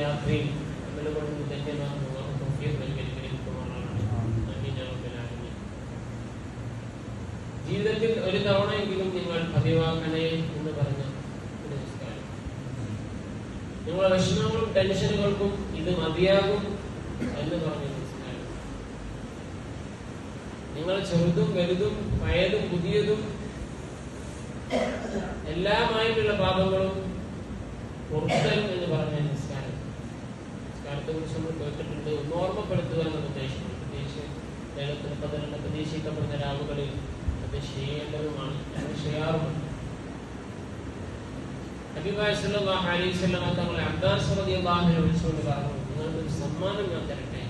രാത്രിയിൽ നമ്മളെ കൊണ്ട് ധന്യമാകുന്നു അള്ളാഹു തൗഫീഖ് നൽകി അനുഗ്രഹിക്കുമാറാകട്ടെ ആമീൻ യാ റബ്ബൽ ആലമീൻ ജീവിതത്തിൽ ഒരു തവണയെങ്കിലും നിങ്ങൾ പതിവാക്കണേ എന്ന് പറഞ്ഞ നമസ്കാരം നിങ്ങളുടെ വിഷമങ്ങളും ടെൻഷനുകൾക്കും ഇത് മതിയാകും എന്ന് പറഞ്ഞ നമസ്കാരം നിങ്ങൾ ചെറുതും വലുതും പഴയതും പുതിയതും എല്ലാമായിട്ടുള്ള പാപങ്ങളും പൊറുത്തലും എന്ന് പറഞ്ഞ നിസ്കാരം നിസ്കാരത്തെ കുറിച്ച് നമ്മൾ കേട്ടിട്ടുണ്ട്. ഒന്ന് ഓർമ്മപ്പെടുത്തുക എന്ന ഉദ്ദേശം. പ്രത്യേകിച്ച് കേരളത്തിൽ പതിനെട്ട് പ്രതീക്ഷിക്കപ്പെടുന്ന രാവുകളിൽ അത് ചെയ്യേണ്ടതുമാണ് അത് ചെയ്യാറുമുണ്ട് തങ്ങളെ വിളിച്ചുകൊണ്ട് പറഞ്ഞു നിങ്ങൾക്കൊരു സമ്മാനം ഞാൻ തരട്ടെ?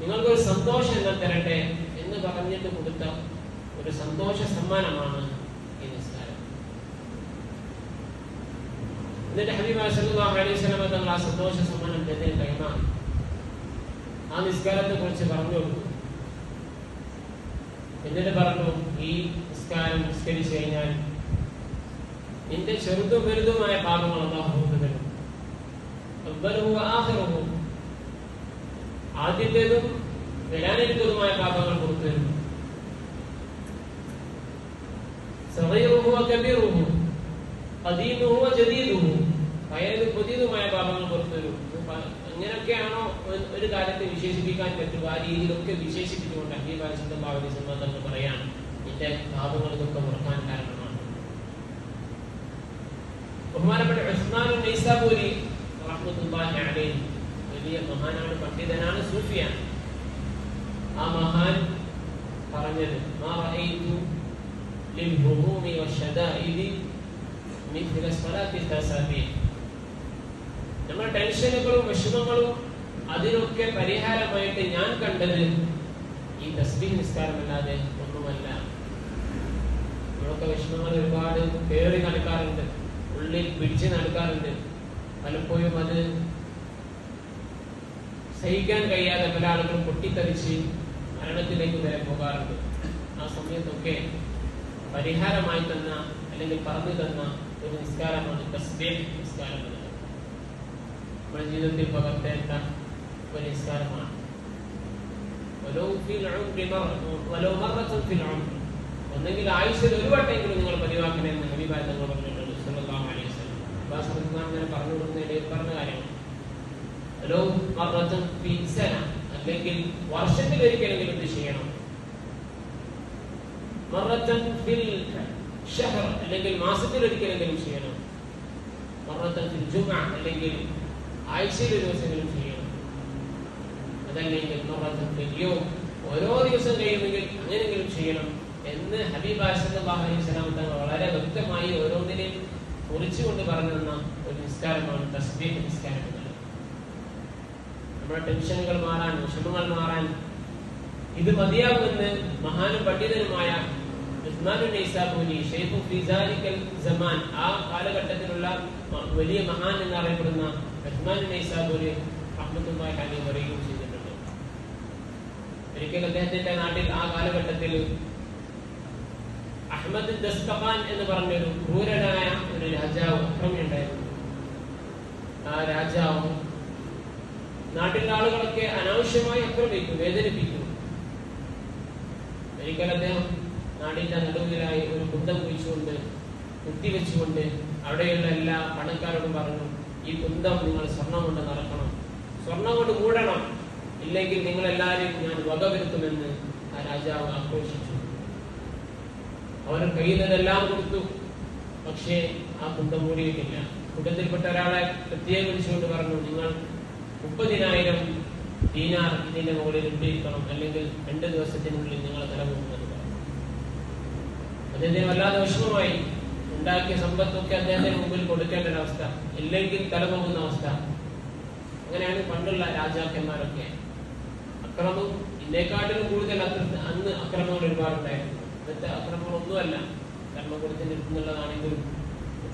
നിങ്ങൾക്കൊരു സന്തോഷം ഞാൻ തരട്ടെ? എന്ന് പറഞ്ഞിട്ട് കൊടുത്ത ഒരു സന്തോഷ സമ്മാനമാണ് ഈ നിസ്കാരം. എന്നിട്ട് ഹബീബ് അലൈഹി വസല്ലം തങ്ങൾ ആ സന്തോഷ സമ്മാനം അദ്ദേഹത്തിന് കൈമാറി ആ നിസ്കാരത്തെ കുറിച്ച് പറഞ്ഞു കൊടുത്തു എന്നിട്ട് പറഞ്ഞു ഈ നിസ്കാരം നിസ്കരിച്ചു കഴിഞ്ഞാൽ നിന്റെ ചെറുതും വലുതുമായ പാപങ്ങൾ അള്ളാഹു. ആദ്യത്തേതും വരാനിരിക്കുന്നതുമായ പാപങ്ങൾ പുറത്തു തരും സഗീറുഹു വകബീറുഹു. ഖദീമുഹു വജദീദുഹു. പഴയതും പുതിയതുമായ പാപങ്ങൾ പുറത്തു വരും ഇത് ഒരു- കാര്യത്തെ വിശേഷിപ്പിക്കാൻ പറ്റുക? ആ രീതിയിലൊക്കെ വിശേഷിപ്പിച്ചുകൊണ്ട് അഹീബാലിന്റെ സംബന്ധങ്ങൾ പറയാൻ പറയാണ് പാപങ്ങൾ ഇതൊക്കെ മുറക്കാൻ കാരണമാണ്. ബഹുമാനപ്പെട്ട ഉസ്മാൻ അലൈഹി വലിയ മഹാനാണ് പണ്ഡിതനാണ് സൂഫിയാണ്. ആ മഹാൻ പറഞ്ഞത് മാ റഅയ്തു ലിൽഹുമൂമി വശദാഇദി മിഥ്ല സ്വലാത്തി തസാബീഹ് നമ്മുടെ ടെൻഷനുകളും വിഷമങ്ങളും അതിനൊക്കെ പരിഹാരമായിട്ട് ഞാൻ കണ്ടത് ഈ തസ്ബീ നിസ്കാരമല്ലാതെ ഒന്നുമല്ല. നമ്മളൊക്കെ വിഷമങ്ങൾ ഒരുപാട് കയറി നടക്കാറുണ്ട്. ഉള്ളിൽ പിടിച്ച് നടക്കാറുണ്ട്. പലപ്പോഴും അത് സഹിക്കാൻ കഴിയാതെ പല ആളുകളും പൊട്ടിത്തെറിച്ച് മരണത്തിലേക്ക് വരെ പോകാറുണ്ട്. ആ സമയത്തൊക്കെ പരിഹാരമായി തന്ന അല്ലെങ്കിൽ പറഞ്ഞു തന്ന ഒരു നിസ്കാരമാണ് തസ്ബീഹ് നിസ്കാരം നമ്മുടെ ജീവിതത്തിൽ പകർത്തേണ്ട ഒരു നിസ്കാരമാണ് ഒന്നെങ്കിൽ ആയുസിൽ ഒരു വട്ടെങ്കിലും നിങ്ങൾ പതിവാക്കണമെന്ന് ഹബീബായി തങ്ങൾ പറഞ്ഞിട്ടുണ്ട്. സല്ലല്ലാഹു അലൈഹി വസല്ലം. അബ്ബാസ് അങ്ങനെ പറഞ്ഞു കൊടുക്കുന്നതിൽ പറഞ്ഞ കാര്യമാണ് ലോ മറത്തും പിൻസന അല്ലെങ്കിൽ വർഷത്തിൽ ഒരിക്കലെങ്കിലും ഇത് ചെയ്യണം. മറത്തൻ ഫിൽ ഷഹർ. അല്ലെങ്കിൽ മാസത്തിൽ ഒരിക്കലെങ്കിലും ചെയ്യണം. മറത്തൻ ഫിൽ ജുമ അല്ലെങ്കിൽ ആഴ്ചയിൽ ഒരു ദിവസമെങ്കിലും ഫ്രീ ആണ്. അതല്ലെങ്കിൽ കഴിയോ? ഓരോ ദിവസം കഴിയുമെങ്കിൽ അങ്ങനെങ്കിലും ചെയ്യണം എന്ന് ഹബീബ് അലൈഹി വളരെ വ്യക്തമായി ഓരോന്നിനെയും കുറിച്ചുകൊണ്ട് പറഞ്ഞു തന്ന ഒരു നിസ്കാരമാണ് തസ്ബീഹ് നിസ്കാരം നമ്മുടെ ടെൻഷനുകൾ മാറാൻ വിഷമങ്ങൾ മാറാൻ ഇത് മതിയാകുമെന്ന് മഹാനും പണ്ഡിതനുമായ ആ കാലഘട്ടത്തിലുള്ള വലിയ മഹാൻ എന്നറിയപ്പെടുന്ന ഉസ്മാനുൻ നൈസാബൂനി അഹമ്മദുമായി അലൈഹി പറയുകയും ചെയ്തിട്ടുണ്ട്. ഒരിക്കൽ അദ്ദേഹത്തിന്റെ നാട്ടിൽ ആ കാലഘട്ടത്തിൽ അഹമ്മദ് ദസ്തഖാൻ എന്ന് പറഞ്ഞൊരു ക്രൂരനായ ഒരു രാജാവ് അക്രമി ഉണ്ടായിരുന്നു. ആ രാജാവ് നാട്ടിലെ ആളുകളൊക്കെ അനാവശ്യമായി അക്രമിക്കും വേദനിപ്പിക്കും. ഒരിക്കൽ അദ്ദേഹം നാടിന്റെ നടുവിലായി ഒരു കുന്തം കുഴിച്ചുകൊണ്ട് കുത്തിവെച്ചുകൊണ്ട് അവിടെയുള്ള എല്ലാ പണക്കാരോടും പറഞ്ഞു ഈ കുന്തം നിങ്ങൾ സ്വർണം കൊണ്ട് നടക്കണം. സ്വർണം കൊണ്ട് മൂടണം. ഇല്ലെങ്കിൽ നിങ്ങൾ എല്ലാവരും ഞാൻ വകവരുത്തുമെന്ന് ആ രാജാവ് ആക്രോശിച്ചു അവർ കഴിയുന്നതെല്ലാം കൊടുത്തു. പക്ഷേ ആ കുന്തം മൂടിയിട്ടില്ല. കൂട്ടത്തിൽപ്പെട്ട ഒരാളെ പ്രത്യേകം വിളിച്ചുകൊണ്ട് പറഞ്ഞു നിങ്ങൾ മുപ്പതിനായിരം ദീനാർ ഇതിന്റെ മുകളിൽ ഇട്ടിരിക്കണം അല്ലെങ്കിൽ രണ്ട് ദിവസത്തിനുള്ളിൽ നിങ്ങളെ തല പോകുന്നത് പറഞ്ഞു. അദ്ദേഹത്തിന് വല്ലാതെ വിഷമമായി. ഉണ്ടാക്കിയ സമ്പത്തൊക്കെ അദ്ദേഹത്തിന് മുമ്പിൽ കൊടുക്കേണ്ട ഒരവസ്ഥ ഇല്ലെങ്കിൽ തല പോകുന്ന അവസ്ഥ. അങ്ങനെയാണ് പണ്ടുള്ള രാജാക്കന്മാരൊക്കെ. അക്രമം ഇന്നേക്കാട്ടിലും കൂടുതൽ അന്ന് അക്രമങ്ങൾ ഒരുപാടുണ്ടായിരുന്നു. ഇന്നത്തെ അക്രമങ്ങളൊന്നുമല്ല. കർമ്മകുലത്തിൽ നിൽക്കുന്നുള്ളതാണെങ്കിലും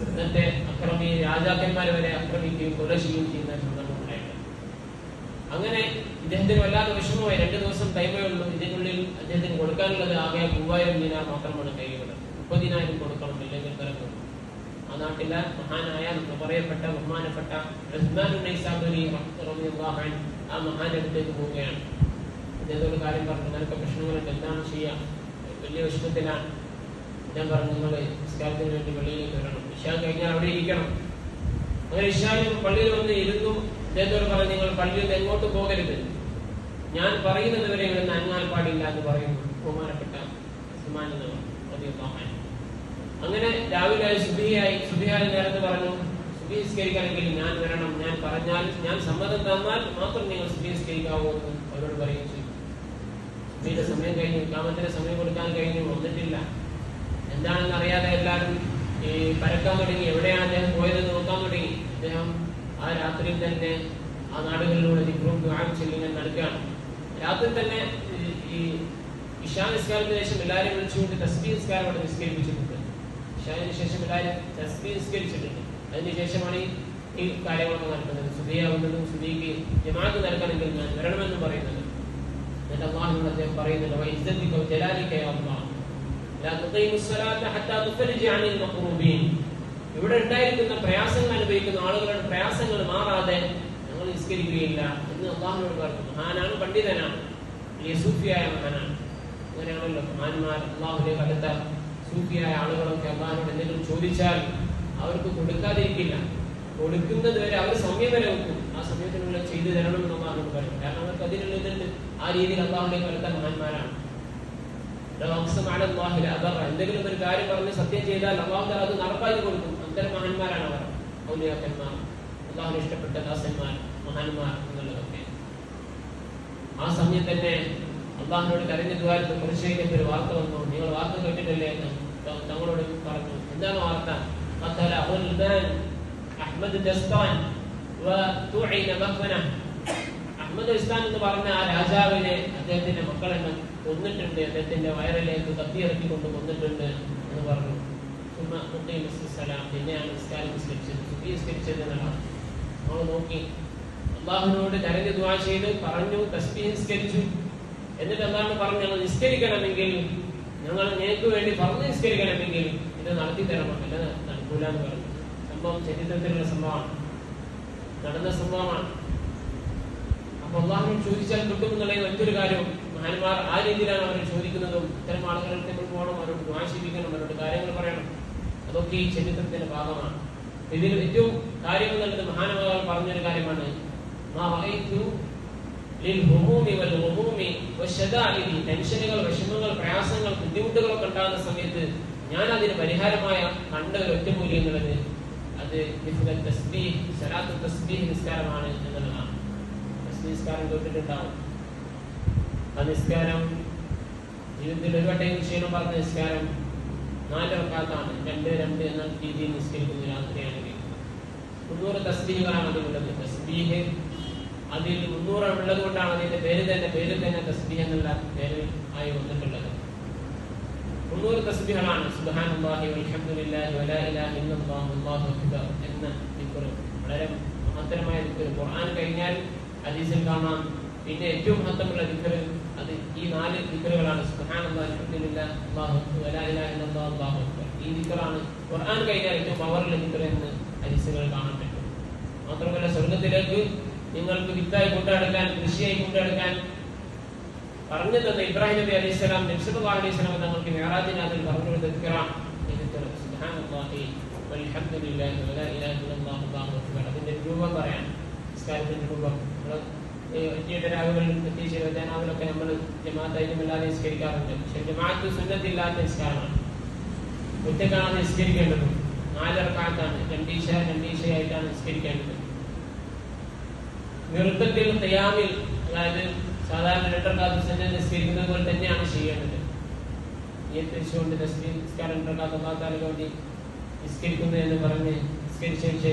ഇന്നത്തെ അക്രമി രാജാക്കന്മാരെ വരെ ആക്രമിക്കുകയും കൊല ചെയ്യുകയും ചെയ്യുന്ന അങ്ങനെ ഇദ്ദേഹത്തിന് വല്ലാതെ വിഷമമായി. രണ്ടു ദിവസം ടൈമേ ഉള്ളൂ. ഇതിനുള്ളിൽ അദ്ദേഹത്തിന് കൊടുക്കാനുള്ളത് ആകെ മൂവായിരം ദിനാർ മാത്രമാണ് കയ്യിലുള്ളത്. മുപ്പതിനായിരം കൊടുക്കണം ഇല്ലെങ്കിൽ തരം ആ നാട്ടിലെ മഹാനായ പറയപ്പെട്ട ബഹുമാനപ്പെട്ട ആ മഹാന്റെ അടുത്തേക്ക് പോവുകയാണ്. ഒരു കാര്യം പറഞ്ഞു നിനക്ക് പ്രശ്നങ്ങളുണ്ട് എന്താണ് ചെയ്യാം? വലിയ വിഷമത്തിലാണ്. ഞാൻ പറഞ്ഞു നിങ്ങൾ നിസ്കാരത്തിന് വേണ്ടി പള്ളിയിലേക്ക് വരണം. ഇഷാ കഴിഞ്ഞാൽ അവിടെ ഇരിക്കണം. അങ്ങനെ ഇഷാന് പള്ളിയിൽ വന്ന് ഇരുന്നു. അദ്ദേഹത്തോട് പറഞ്ഞു നിങ്ങൾ പള്ളിയിൽ നിന്ന് എങ്ങോട്ട് പോകരുത്. ഞാൻ പറയുന്നത് വരെ ഇവിടെ നന്നാൽ പാടില്ല എന്ന് പറയുന്നു. ബഹുമാനപ്പെട്ട ഉസ്മാൻ അൻഹു. അങ്ങനെ രാവിലെ സുബിയായി ശുദ്ധിയായി നേരത്തെ പറഞ്ഞു സുബീസ്കരിക്കണമെങ്കിൽ ഞാൻ വരണം ഞാൻ പറഞ്ഞാൽ ഞാൻ സമ്മതം തന്നാൽ മാത്രം നിങ്ങൾ സുബീസ്കരിക്കാവൂ എന്ന് അവരോട് പറയുകയും ചെയ്തു. സുബിയുടെ സമയം കഴിഞ്ഞു കാമത്തിന് സമയം കൊടുക്കാൻ കഴിഞ്ഞു വന്നിട്ടില്ല. എന്താണെന്ന് അറിയാതെ എല്ലാവരും ഈ പരക്കാൻ തുടങ്ങി. എവിടെയാണ് അദ്ദേഹം പോയതെന്ന് നോക്കാൻ തുടങ്ങി. അദ്ദേഹം ആ രാത്രിയിൽ തന്നെ ആ നാടുകളിലൂടെ ദിക്റും ദുആയും ചെല്ലിങ്ങനെ നടക്കുകയാണ്. രാത്രി തന്നെ ഈ ഇഷാ നിസ്കാരത്തിന് ശേഷം എല്ലാവരും വിളിച്ചുകൊണ്ട് തസ്ബീ നിസ്കാരം അവിടെ നിസ്കരിപ്പിച്ചിട്ടുണ്ട്. ഇഷാനിന് ശേഷം എല്ലാവരും തസ്ബീ നിസ്കരിച്ചിട്ടുണ്ട്. അതിനുശേഷമാണ് ഈ കാര്യങ്ങളൊക്കെ നടക്കുന്നത്. സുധിയാവുന്നതും സുധിക്ക് ജമാഅത്ത് നടക്കണമെങ്കിൽ ഞാൻ വരണമെന്ന് പറയുന്നത് എന്നിട്ട്. ഇവിടെ ഉണ്ടായിരിക്കുന്ന പ്രയാസങ്ങൾ അനുഭവിക്കുന്ന ആളുകളുടെ പ്രയാസങ്ങൾ മാറാതെ ഞങ്ങൾ നിസ്കരിക്കുകയില്ല എന്ന് അള്ളാഹുനോട് പറഞ്ഞു. മഹാനാണ് പണ്ഡിതനാണ്. സൂഫിയായ മഹാനാണ്. അങ്ങനെയാണല്ലോ മഹാന്മാർ അള്ളാഹുലേക്ക് അടുത്ത സൂഫിയായ ആളുകളൊക്കെ അള്ളാഹിനോട് എന്തെങ്കിലും ചോദിച്ചാൽ അവർക്ക് കൊടുക്കാതിരിക്കില്ല. കൊടുക്കുന്നത് വരെ അവർ സമയം വരെ വെക്കും. ആ സമയത്തിനുള്ള ചെയ്തു തരണമെന്ന് അള്ളാഹിനോട് പറയും. കാരണം അവർക്ക് അതിനുള്ള ഇതുണ്ട്. ആ രീതിയിൽ അള്ളാഹുലേക്ക് അടുത്ത മഹാന്മാരാണ്. എന്തെങ്കിലും ഒരു കാര്യം പറഞ്ഞ് സത്യം ചെയ്താൽ അള്ളാഹു അത് നടപ്പാക്കി കൊടുക്കും. അത്തരം മഹാന്മാരാണ് അവർ. ഔലിയാക്കന്മാർ അള്ളാഹുന് ഇഷ്ടപ്പെട്ട ദാസന്മാർ മഹാന്മാർ എന്നുള്ളതൊക്കെ. ആ സമയം തന്നെ അള്ളാഹിനോട് കരഞ്ഞ ദ്വാരത്ത് പ്രതിഷേധിക്കുന്ന ഒരു വാർത്ത വന്നു. നിങ്ങൾ വാർത്ത കേട്ടിട്ടില്ലേ എന്ന് തങ്ങളോട് പറഞ്ഞു. എന്താണ് വാർത്ത? അഹമ്മദ് ദസ്താൻ അഹമ്മദ് ഇസ്താൻ എന്ന് പറഞ്ഞ ആ രാജാവിനെ അദ്ദേഹത്തിന്റെ മക്കളെണ്ണം കൊന്നിട്ടുണ്ട്. അദ്ദേഹത്തിന്റെ വയറിലേക്ക് കത്തിയിറക്കി കൊന്നിട്ടുണ്ട് എന്ന് പറഞ്ഞു. പിന്നെയാണ് നിസ്കാരം നിസ്കരിച്ചത്. സുബി നിസ്കരിച്ചത് എന്നാണ്. നമ്മൾ നോക്കി. അള്ളാഹുനോട് കരഞ്ഞ് ദ്വാ ചെയ്ത് പറഞ്ഞു തസ്ബി എന്നിട്ട് എന്താണ് പറഞ്ഞു ഞങ്ങൾ നിസ്കരിക്കണമെങ്കിൽ ഞങ്ങൾ നിങ്ങൾക്ക് വേണ്ടി പറഞ്ഞു നിസ്കരിക്കണമെങ്കിൽ ഇത് നടത്തി തരണം അല്ല നടക്കൂല എന്ന് പറഞ്ഞു. സംഭവം ചരിത്രത്തിലുള്ള സംഭവമാണ്. നടന്ന സംഭവമാണ്. അപ്പൊ അള്ളാഹു ചോദിച്ചാൽ കിട്ടും മറ്റൊരു കാര്യം മഹാന്മാർ ആ രീതിയിലാണ് അവർ ചോദിക്കുന്നതും ഇത്തരം ആളുകളുടെ പോകണം അവരോട് ദ്വാശീപിക്കണം അവരോട് കാര്യങ്ങൾ പറയണം. അതൊക്കെ ഈ ചരിത്രത്തിന്റെ ഭാഗമാണ്. ഇതിൽ ഏറ്റവും കാര്യം എന്നുള്ളത് മഹാനവാകൾ പറഞ്ഞൊരു കാര്യമാണ്. വൽഗുമൂമി വശദാഇദി ടെൻഷനുകൾ വിഷമങ്ങൾ പ്രയാസങ്ങൾ ബുദ്ധിമുട്ടുകളൊക്കെ ഉണ്ടാകുന്ന സമയത്ത് ഞാൻ അതിന് പരിഹാരമായ കണ്ട ഒരു ഒറ്റമൂല്യം എന്നുള്ളത് അത് സലാത്തു തസ്ബീഹ് നിസ്കാരമാണ് എന്നുള്ളതാണ്. നിസ്കാരം കേട്ടിട്ടുണ്ടാവും. ആ നിസ്കാരം ജീവിതത്തിൽ ഒരു വട്ടം ക്ഷീണം പറഞ്ഞ നിസ്കാരം നാല് റക്കാത്താണ്. രണ്ട് രണ്ട് എന്ന രീതിയിൽ നിസ്കരിക്കുന്ന രാത്രിയാണെങ്കിൽ മുന്നൂറ് തസ്ബീഹുകളാണ് അതിലുള്ളത്. തസ്ബീഹ് അതിൽ മുന്നൂറ് ഉള്ളത് കൊണ്ടാണ് അതിന്റെ പേര് തന്നെ പേര് തന്നെ തസ്ബീഹ് എന്നുള്ള പേര് ആയി വന്നിട്ടുള്ളത്. മുന്നൂറ് തസ്ബികളാണ് സുബ്ഹാനല്ലാഹി വൽഹംദുലില്ലാഹി വലാ ഇലാഹ ഇല്ലല്ലാഹു അല്ലാഹു അക്ബർ എന്ന ദിക്ർ വളരെ മഹത്തരമായ ദിക്ർ ഖുർആൻ കഴിഞ്ഞാൽ ഹദീസിൽ കാണാം. പിന്നെ ഏറ്റവും മഹത്തമുള്ള ദിക്ർ അത് ഈ നാല് ദിക്റുകളാണ്. സുബ്ഹാനല്ലാഹി അൽഹംദുലില്ലാഹി അല്ലാഹു വലാ ഇലാഹ ഇല്ലല്ലാഹു ഈ ദിക്റാണ് ഖുർആൻ കഴിഞ്ഞാൽ ഏറ്റവും പവറുള്ള ദിക്ർ എന്ന് ഹദീസുകൾ കാണാൻ മാത്രമല്ല സ്വർഗത്തിലേക്ക് നിങ്ങൾക്ക് വിത്തായി കൊണ്ടെടുക്കാൻ കൃഷിയായി കൊണ്ടെടുക്കാൻ പറഞ്ഞു തന്ന ഇബ്രാഹിം നബി അലൈഹി സ്വലാം നബ്സല്ലാ അലൈഹി സ്വലാം തങ്ങൾക്ക് മേറാജിനാഥിൽ പറഞ്ഞു അതിന്റെ രൂപം പറയാൻ നിസ്കാരത്തിന്റെ രൂപം. ഒറ്റയുടെ നമ്മൾ ജമാഅത്തായിട്ടും അല്ലാതെ നിസ്കരിക്കാറുണ്ട്. പക്ഷെ ജമാഅത്ത് സുന്നത്തില്ലാത്ത നിസ്കാരമാണ്. ഒറ്റക്കാണ് നിസ്കരിക്കേണ്ടത്. നാലറക്കാത്താണ്. രണ്ടീശ രണ്ടീശയായിട്ടാണ് നിസ്കരിക്കേണ്ടത്. നൃത്തത്തിൽ തയ്യാമിൽ അതായത് സാധാരണ രണ്ടരക്കാത്ത സുന്ന നിസ്കരിക്കുന്നത് പോലെ തന്നെയാണ് ചെയ്യേണ്ടത്. നിയന്ത്രിച്ചുകൊണ്ട് നിസ്കാരം രണ്ടരക്കാത്ത എന്ന് പറഞ്ഞ് നിസ്കരിച്ചതിന് ശേഷം